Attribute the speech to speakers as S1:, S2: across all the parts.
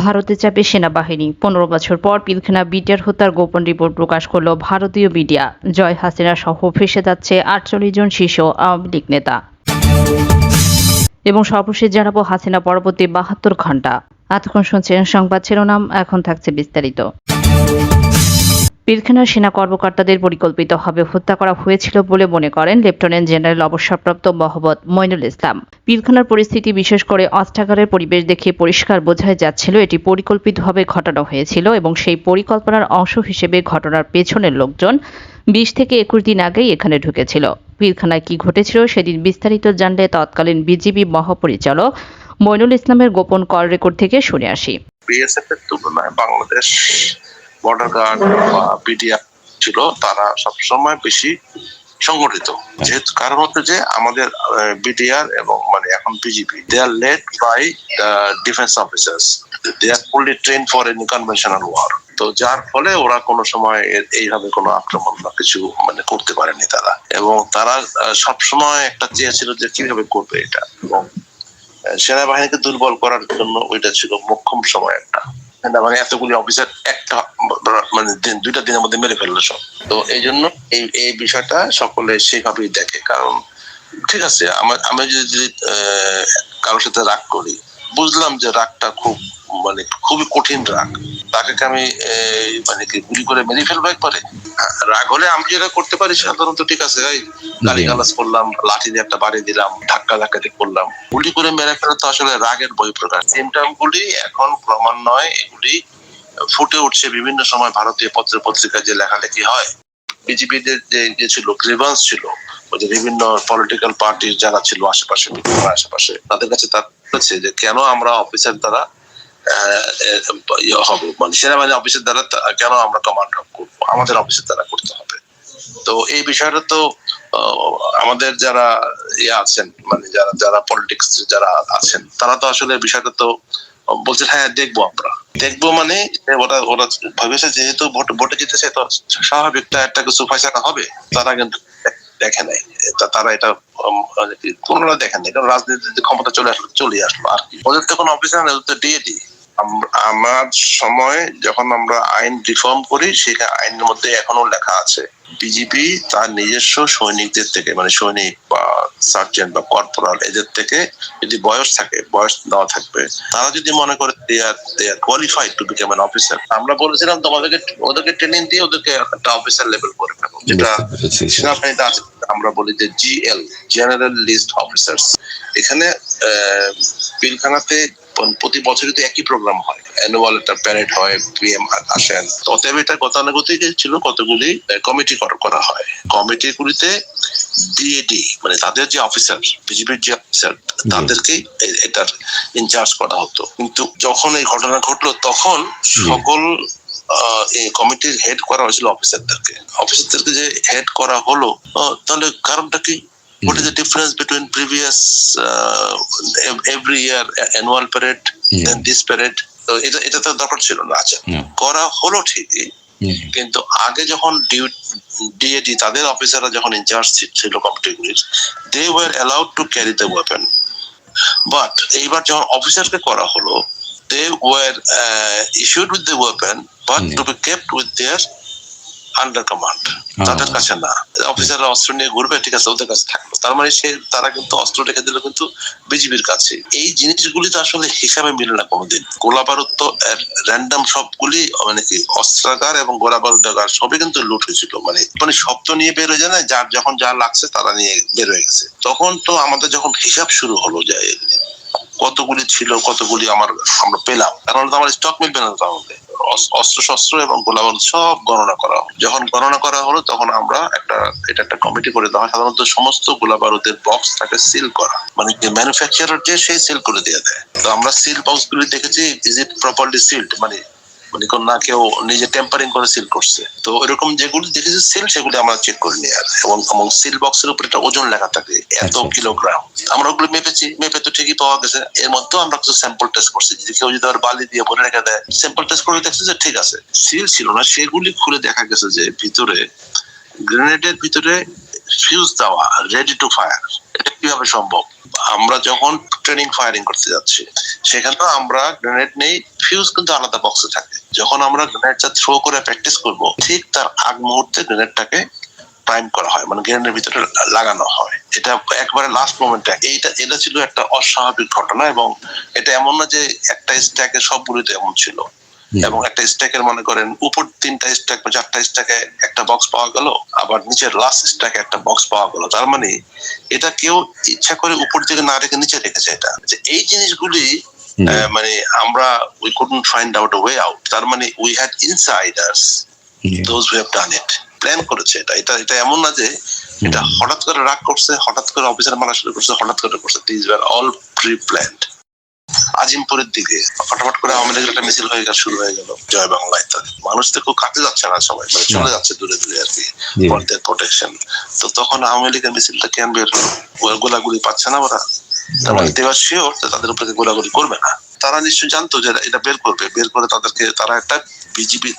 S1: ভারতে চাপে সেনাবাহিনী। পনেরো বছর পর পিলখানা বিটিআর হত্যার গোপন রিপোর্ট প্রকাশ করল ভারতীয় মিডিয়া জয় হাসিনা সহ ফেসে যাচ্ছে আটচল্লিশ জন শীর্ষ আওয়ামী লীগ নেতা। এবং সর্বশেষ জানাব হাসিনা পরবর্তী বাহাত্তর ঘণ্টা এতক্ষণ শুনছেন সংবাদ শিরোনাম, এখন থাকছে বিস্তারিত। পিলখানার সেনা কর্মকর্তাদের পরিকল্পিতভাবে হত্যা করা হয়েছিল বলে মনে করেন লেফটেন্যান্ট জেনারেল অবসরপ্রাপ্ত মোহাম্মদ মইনুল ইসলাম। পিলখানার পরিস্থিতি বিশেষ করে অস্ত্রাগারের পরিবেশ দেখে পরিষ্কার বোঝাই যাচ্ছিল এটি পরিকল্পিতভাবে ঘটানো হয়েছিল এবং সেই পরিকল্পনার অংশ হিসেবে ঘটনার পেছনের লোকজন বিশ থেকে একুশ দিন আগেই এখানে ঢুকেছিল। পিলখানায় কি ঘটেছিল সেদিন বিস্তারিত জানলে তৎকালীন বিজিবি মহাপরিচালক মইনুল ইসলামের গোপন কল রেকর্ড থেকে শুনে আসি।
S2: বিএসএফ এর তুলনায় বাংলাদেশ বর্ডার গার্ড বা বিডিআর ছিল তারা সবসময় বেশি সংগঠিত। যেহেতু কারণ হচ্ছে যে আমাদের বিডিআর এবং মানে এখন BGB they are led by defence officers they are fully train for any conventional war তো যার ফলে ওরা কোনো সময় এইভাবে কোনো আক্রমণ বা কিছু মানে করতে পারেনি তারা। এবং তারা সব সময় একটা চেয়েছিল যে কীভাবে করবে এটা। এবং সেনাবাহিনীকে দুর্বল করার জন্য ওইটা ছিল মোক্ষম সময় একটা। সেনাবাহিনী এতগুলি অফিসার একটা মানে দিন, দুইটা দিনের মধ্যে মেরে ফেলল সব। তো এই জন্য এই এই বিষয়টা সকলে সেইভাবেই দেখে। কারণ ঠিক আছে আমার আমি যদি কারোর সাথে রাগ করি, বুঝলাম যে রাগটা খুব মানে খুবই কঠিন রাগ। তাকে আমি মানে কি গুলি করে মেরে ফেলব একবারে? রাগ হলে আমি যেটা করতে পারি সাধারণত ঠিক আছে, এই গালি গালাজ করলাম, লাঠি দিয়ে একটা বাড়ি দিলাম, ধাক্কা ধাক্কা দিয়ে করলাম। গুলি করে মেরে ফেলা তো আসলে রাগের বই প্রকাশ সিমটম গুলি এখন ক্রমান্বয়ে এগুলি ফুটে উঠছে বিভিন্ন সময় ভারতীয় পত্র পত্রিকায় যে লেখালেখি হয়। বিজেপিদের যে ছিল গ্রিভান্স ছিল যে বিভিন্ন পলিটিক্যাল পার্টির যারা ছিল আশেপাশে, বিভিন্ন আশেপাশে, তাদের কাছে তার হচ্ছে যে কেন আমরা অফিসার দ্বারা মানে সেনাবাহিনী অফিসের দ্বারা কেন আমরা কমান্ড করব? আমাদের অফিসের দ্বারা করতে হবে। তো এই বিষয়টা তো আমাদের যারা ইয়ে আছেন মানে যারা যারা পলিটিক্স যারা আছেন, তারা তো আসলে বিষয়টা তো বলছে হ্যাঁ দেখব আমরা। দেখব মানে ওরা ওরা ভেবেছে যেহেতু ভোট জিতেছে, তো স্বাভাবিক তা একটা কিছু ফাইসাটা হবে, তারা কিন্তু দেখে নাই। তারা এটা মানে কোনোটা দেখেন নাই, কারণ রাজনীতিতে ক্ষমতা চলে আসলো চলে আসলো। আর কি, ওদের তো কোনো অফিসার নেই, ওদের তো ডিএডি আমার সময় যখন আমরা আইন রিফর্ম করি সেখানে আইনের মধ্যে এখনও লেখা আছে। বিজিবি তার নিজস্ব সৈনিকদের থেকে মানে সৈনিক বা সার্জেন্ট বা কর্পোরাল এদের থেকে যদি বয়স থাকে বয়স দেওয়া থাকবে তারা যদি মনে করে they are they are qualified to become an officer আমরা বলেছিলাম তোমাদেরকে ওদেরকে ট্রেনিং দিয়ে ওদেরকে একটা অফিসার লেভেল করে ফেলো যেটা। সেনাবাহিনীতে আছে। আমরা বলি যে জিএল জেনারেল লিস্ট অফিসার্স এখানে আহ, পিলখানাতে প্রতি বছরই তো একই প্রোগ্রাম হয়। অ্যানুয়াল একটা প্যারেড হয় পিএম আসেন। অতএব এটা গতানুগতিক ছিল কতগুলি কমিটি করা হয়। কমিটিগুলিতে ডিএডি মানে তাদের যে অফিসার বিজেপির যে অফিসার তাদেরকেই এটার ইনচার্জ করা হতো। কিন্তু যখন এই ঘটনা ঘটলো তখন সকল এই কমিটির হেড করা হয়েছিল অফিসারদেরকে অফিসারদেরকে যে হেড করা হলো তাহলে কারণটা কি? What is the difference between previous uh, ev- every year annual parade,
S3: Yeah.
S2: then this parade? তো এটা এটা তো দরকার ছিল না আচ্ছা করা হলো ঠিকই কিন্তু আগে যখন ডিএডি তাদের অফিসাররা যখন ইনচার্জ ছিল কমিটিগুলির they were allowed to carry the weapon but এইবার যখন অফিসারকে করা হলো they were issued with the weapon but. To be kept with their under command. তাদের কাছে না। অফিসাররা অস্ত্র নিয়ে ঘুরবে ঠিক আছে ওদের কাছে থাকল তার মানে সে তারা কিন্তু অস্ত্র রেখে দিল কিন্তু বিজিবির কাছে। এই জিনিসগুলি তো আসলে হিসাবে মিলে না কোনোদিন। গোলা বারুদ তো র্যান্ডাম সবগুলি মানে কি অস্ত্রাগার এবং গোলা বারুদাগার সবই কিন্তু লুট হয়েছিল। মানে মানে শব্দ নিয়ে বের হয়ে যায় না যার যখন যা লাগছে তারা নিয়ে বের হয়ে গেছে। তখন তো আমাদের যখন হিসাব শুরু হলো যে কতগুলি ছিল কতগুলি আমার আমরা পেলাম। কারণ তো আমার স্টক মিলবে না তাহলে অস্ত্র শস্ত্র এবং গোলাবারুদ সব গণনা করা যখন গণনা করা হলো, তখন আমরা একটা, এটা একটা কমিটি করে দেওয়া। সাধারণত সমস্ত গোলাবারুদের বক্স তাকে সিল করা। মানে ম্যানুফ্যাকচারার যে সেই সিল করে দিয়ে দেয়। তো আমরা সিল বক্স গুলি দেখেছি ইজ ইট প্রপারলি সিল্ড মানে মানে কোন না কেউ নিজে টেম্পারিং করে সিল করছে। তো এরকম যেগুলি দেখেছি সিল সেগুলি আমরা চেক করে নিই আর। এবং এবং সিল বক্সের উপর একটা ওজন লেখা থাকে এত
S3: আচ্ছা।
S2: কিলোগ্রাম আমরা ওগুলো মেপেছি মেপে তো ঠিকই পাওয়া গেছে। এর মধ্যেও আমরা কিছু স্যাম্পল টেস্ট করছি। যদি কেউ যদি আবার বালি দিয়ে ভরে রেখে দেয় স্যাম্পল টেস্ট করে দেখছে যে ঠিক আছে। সিল ছিল না সেগুলি খুলে দেখা গেছে যে ভিতরে গ্রেনেডের ভিতরে ফিউজ দেওয়া রেডি টু ফায়ার এটা কীভাবে সম্ভব? আমরা যখন ট্রেনিং ফায়ারিং করতে যাচ্ছি সেখানে আমরা গ্রেনেড নেই ফিউজ কিন্তু আলাদা বক্সে থাকে। যখন আমরা গ্রেনেডটা থ্রো করে প্র্যাকটিস করব ঠিক তার আগ মুহূর্তে গ্রেনেডটাকে প্রাইম করা হয় মানে গ্রেনেডের ভিতরে লাগানো হয়। এটা একবারে লাস্ট মোমেন্টে এইটা এটা ছিল একটা অস্বাভাবিক ঘটনা এবং এটা এমন না যে একটা স্ট্যাকে সবগুলিতে এমন ছিল। এবং একটা স্ট্যাকের মনে করেন উপর তিনটা স্ট্যাক বা চারটা স্ট্যাকে একটা বক্স পাওয়া গেল আবার নিচের লাস্ট স্ট্যাকে একটা বক্স পাওয়া গেল। তার মানে এটা কেউ ইচ্ছা করে উপর দিকে না রেখে নিচে রেখেছে এটা। যে এই জিনিসগুলি মানে আমরা we couldn't find out way out তার মানে we had insiders. Those who have done it plan করেছে এটা। এটা এটা এমন না যে এটা হঠাৎ করে রাগ করছে হঠাৎ করে অফিসার মারা শুরু করছে হঠাৎ করে করছে। This were all pre planned আজিমপুরের দিকে। ফটাফট করে আওয়ামী লীগের একটা মিছিল হয়ে গেল শুরু হয়ে গেল। জয় বাংলা ইত্যাদি। মানুষ তো খুব কাছে যাচ্ছে না সবাই মানে চলে যাচ্ছে দূরে দূরে আর কি। ফর প্রোটেকশন তো তখন আওয়ামী লীগের মিছিলটা কেন বের গোলাগুলি পাচ্ছে না ওরা? তার মানে শিওর তাদের উপরে গোলাগুলি করবে না? তারা নিশ্চয় জানতো যে এটা বের করবে। বের করে তাদেরকে তারা একটা বিজেপি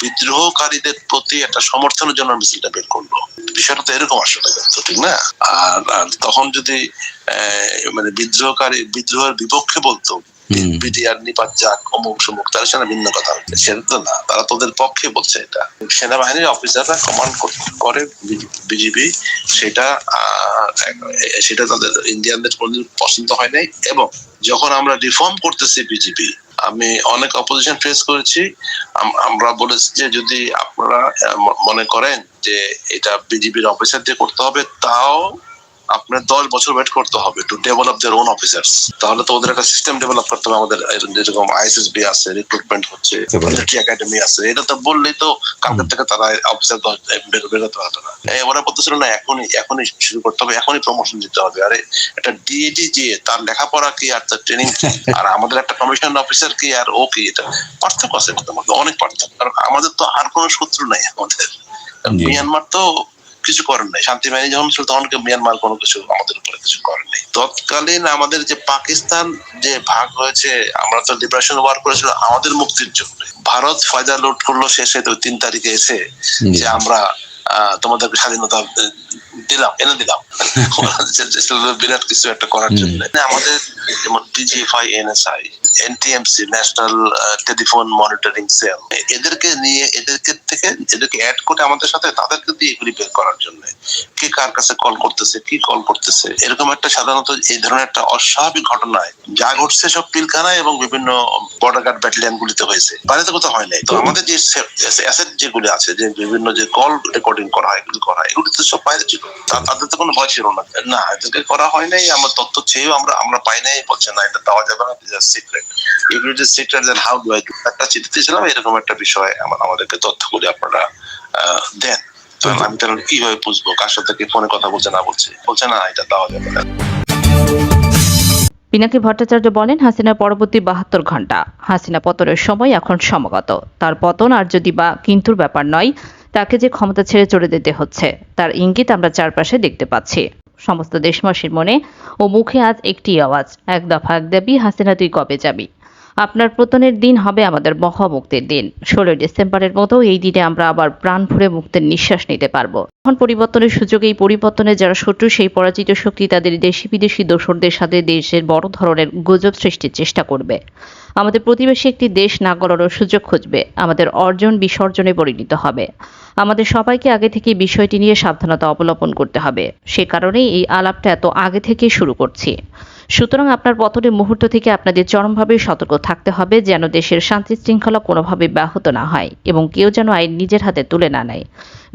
S2: বিদ্রোহকারীদের প্রতি একটা সমর্থনের জন্য মিছিলটা বের করল বিষয়টা তো এরকম আসলে ঠিক না? আর আর তখন যদি মানে বিদ্রোহকারী বিদ্রোহের বিপক্ষে বলতো বিডিআর নিপাত যাক অমুক সমুক তারা সেটা ভিন্ন কথা। সেটা তো না তারা তোদের পক্ষে বলছে এটা। সেনাবাহিনীর অফিসাররা কমান্ড করে বিজিবি সেটা সেটা তাদের ইন্ডিয়ানদের কোনদিন পছন্দ হয় নাই। এবং যখন আমরা রিফর্ম করতেছি বিজেপি আমি অনেক অপোজিশন ফেস করেছি। আম- আমরা বলেছি যে যদি আপনারা মনে করেন যে এটা বিজেপির অফিসার দিয়ে করতে হবে, তাও আপনার দশ বছর ওয়েট করতে হবে to develop their own officers তাহলে তো ওদের একটা সিস্টেম ডেভেলপ করতে হবে। আমাদের যেরকম আইএসএসবি আছে রিক্রুটমেন্ট হচ্ছে মিলিটারি একাডেমি আছে এটা তো বললেই তো কালকে থেকে তারা অফিসার বেরোতে পারতো না। ওরা বলতেছিল না এখনই এখনই শুরু করতে হবে এখনই প্রমোশন দিতে হবে। আরে একটা ডিএডি যে তার লেখাপড়া কি আর তার ট্রেনিং কি? আর আমাদের একটা কমিশন অফিসার কি আর ও কি? এটা পার্থক্য আছে মোটামুটি অনেক পার্থক্য। কারণ আমাদের তো আর কোনো শত্রু নাই আমাদের। মিয়ানমার তো কিছু করেন নাই। শান্তি বাহিনী যখন ছিল তখন মিয়ানমার কোনো কিছু আমাদের উপরে কিছু করেন নাই। তৎকালীন আমাদের যে পাকিস্তান যে ভাগ হয়েছে আমরা তো লিবারেশন ওয়ার করেছিল আমাদের মুক্তির জন্য। ভারত ফয়দা লুট করল শেষে তো তিন তারিখে এসে যে আমরা আহ, তোমাদেরকে স্বাধীনতা দিলাম এনে দিলাম। বিরাট কিছু একটা করার জন্য। আমাদের যেমন DGFI NSI NTMC national telephone monitoring cell এদেরকে নিয়ে, এদেরকে থেকে, এদেরকে অ্যাড করে আমাদের সাথে, তাদেরকে দিয়ে এগুলি বের করার জন্য। কে কার কাছে কল করতেছে, কি কল করতেছে? এরকম একটা সাধারণত এই ধরনের একটা অস্বাভাবিক ঘটনায় যা ঘটছে সব পিলখানায় এবং বিভিন্ন বর্ডার গার্ড ব্যাটালিয়ন গুলিতে হয়েছে। বাইরে কোথাও হয় নাই। তো আমাদের যে অ্যাসেট যেগুলি আছে, যে বিভিন্ন যে কল রেকর্ডিং করা হয়, এগুলি করা হয়, এগুলি তো সব বাইরে ছিল। তাদের তো কোনো ভয় ছিল না। না, এদেরকে করা হয় নাই, আমার তথ্য চেয়েও আমরা আমরা পাই নাই, বলছে না, এটা দেওয়া যাবে না সিক্রেট এগুলো যে then how do I do একটা এরকম একটা বিষয় আমার- আমাদেরকে তথ্যগুলি আপনারা দেন। তো আমি তাহলে কীভাবে বুঝব? কার সাথে কি ফোনে কথা বলছে না বলছে? বলছে না এটা দেওয়া যাবে না।
S1: পিনাকি ভট্টাচার্য বলেন হাসিনার পরবর্তী বাহাত্তর ঘণ্টা। হাসিনা পতনের সময় এখন সমাগত। তার পতন আর যদি বা কিন্তুর ব্যাপার নয় তাকে যে ক্ষমতা ছেড়ে চলে যেতে হচ্ছে তার ইঙ্গিত আমরা চারপাশে দেখতে পাচ্ছি। সমস্ত দেশবাসীর মনে ও মুখে আজ একটি আওয়াজ। এক দফা এক দাবি হাসিনা তুই কবে যাবি? আপনার পতনের দিন হবে আমাদের মহামুক্তির দিন। ষোলোই ডিসেম্বরের মতো এই দিনে আমরা আবার প্রাণ ভরে মুক্তের নিঃশ্বাস নিতে পারব। এখন পরিবর্তনের সুযোগে এই পরিবর্তনে যারা শত্রু, সেই পরাজিত শক্তি তাদের দেশি বিদেশি দোসরদের সাথে দেশের বড় ধরনের গুজব সৃষ্টির চেষ্টা করবে। আমাদের প্রতিবেশী একটি দেশ না গড়ানোর সুযোগ খুঁজবে। আমাদের অর্জন বিসর্জনে পরিণত হবে। আমাদের সবাইকে আগে থেকে বিষয়টি নিয়ে সাবধানতা অবলম্বন করতে হবে। সে কারণেই এই আলাপটা এত আগে থেকে শুরু করছি। সুতরাং আপনার পতনের মুহূর্ত থেকে আপনাদের চরমভাবে সতর্ক থাকতে হবে যেন দেশের শান্তি শৃঙ্খলা কোনোভাবে ব্যাহত না হয় এবং কেউ যেন আইন নিজের হাতে তুলে না নেয়।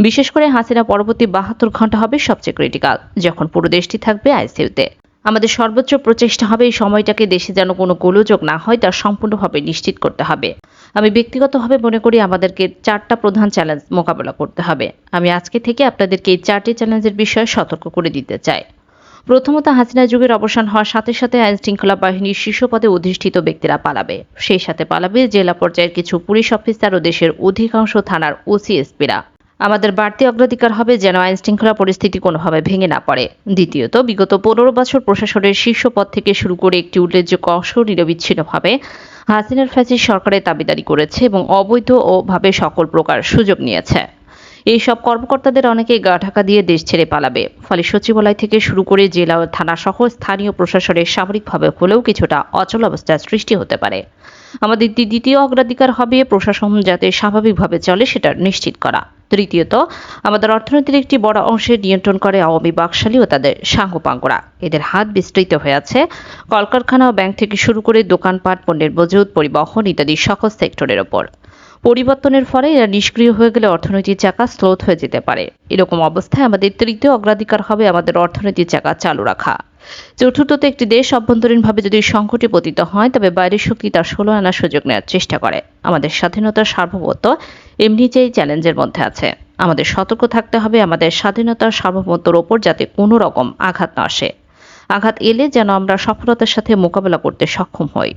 S1: বিশেষ করে হাসিনা পরবর্তী বাহাত্তর ঘণ্টা হবে সবচেয়ে ক্রিটিক্যাল যখন পুরো দেশটি থাকবে আইসিইউতে আমাদের সর্বোচ্চ প্রচেষ্টা হবে এই সময়টাকে দেশে যেন কোনো গোলযোগ না হয় তা সম্পূর্ণভাবে নিশ্চিত করতে হবে। আমি ব্যক্তিগতভাবে মনে করি আমাদেরকে চারটা প্রধান চ্যালেঞ্জ মোকাবেলা করতে হবে। আমি আজকে থেকে আপনাদেরকে এই চারটি চ্যালেঞ্জের বিষয়ে সতর্ক করে দিতে চাই। প্রথমত হাসিনা যুগের অবসান হওয়ার সাথে সাথে আইন শৃঙ্খলা বাহিনীর শীর্ষ পদে অধিষ্ঠিত ব্যক্তিরা পালাবে। সেই সাথে পালাবে জেলা পর্যায়ের কিছু পুলিশ অফিসার ও দেশের অধিকাংশ থানার ওসিএসপিরা। আমাদের বাড়তি অগ্রাধিকার হবে যেন আইন শৃঙ্খলা পরিস্থিতি কোনোভাবে ভেঙে না পড়ে। দ্বিতীয়ত, বিগত পনেরো বছর প্রশাসনের শীর্ষ পদ থেকে শুরু করে একটি উল্লেখযোগ্য অংশ নিরবিচ্ছিন্নভাবে হাসিনার ফ্যাসিস সরকারের দাবিদারি করেছে এবং অবৈধ ও ভাবে সকল প্রকার সুযোগ নিয়েছে। এই সব কর্মকর্তাদের অনেকে গা ঢাকা দিয়ে দেশ ছেড়ে পালাবে। ফলে সচিবালয় থেকে শুরু করে জেলা ও থানা সহ স্থানীয় প্রশাসনের সামরিকভাবে হলেও কিছুটা অচল অবস্থার সৃষ্টি হতে পারে। আমাদের দ্বিতীয় অগ্রাধিকার হবে প্রশাসন যাতে স্বাভাবিকভাবে চলে সেটা নিশ্চিত করা। তৃতীয়ত, আমাদের অর্থনীতির একটি বড় অংশে নিয়ন্ত্রণ করে আওয়ামী বাকশালী ও তাদের সাঙ্গপাঙ্গরা এদের হাত বিস্তৃত হয়ে আছে। কলকারখানা ও ব্যাংক থেকে শুরু করে দোকানপাট, পণ্যের মজুদ পরিবহন ইত্যাদি সকল সেক্টরের ওপর। পরিবর্তনের ফলে এরা নিষ্ক্রিয় হয়ে গেলে অর্থনৈতিক চাকা স্লোথ হয়ে যেতে পারে। এরকম অবস্থায় আমাদের তৃতীয় অগ্রাধিকার হবে আমাদের অর্থনৈতিক চাকা চালু রাখা। চতুর্থত একটি দেশ অভ্যন্তরীণভাবে যদি সংকটে পতিত হয়, তবে বাইরের শক্তি তার ষোলো আনার সুযোগ নেওয়ার চেষ্টা করে। আমাদের স্বাধীনতার সার্বভৌমত্ব এমনি যেই চ্যালেঞ্জের মধ্যে আছে। আমাদের সতর্ক থাকতে হবে, আমাদের স্বাধীনতার সার্বভৌমত্বর ওপর যাতে কোনো রকম আঘাত না আসে। আঘাত এলে যেন আমরা সফলতার সাথে মোকাবেলা করতে সক্ষম হই।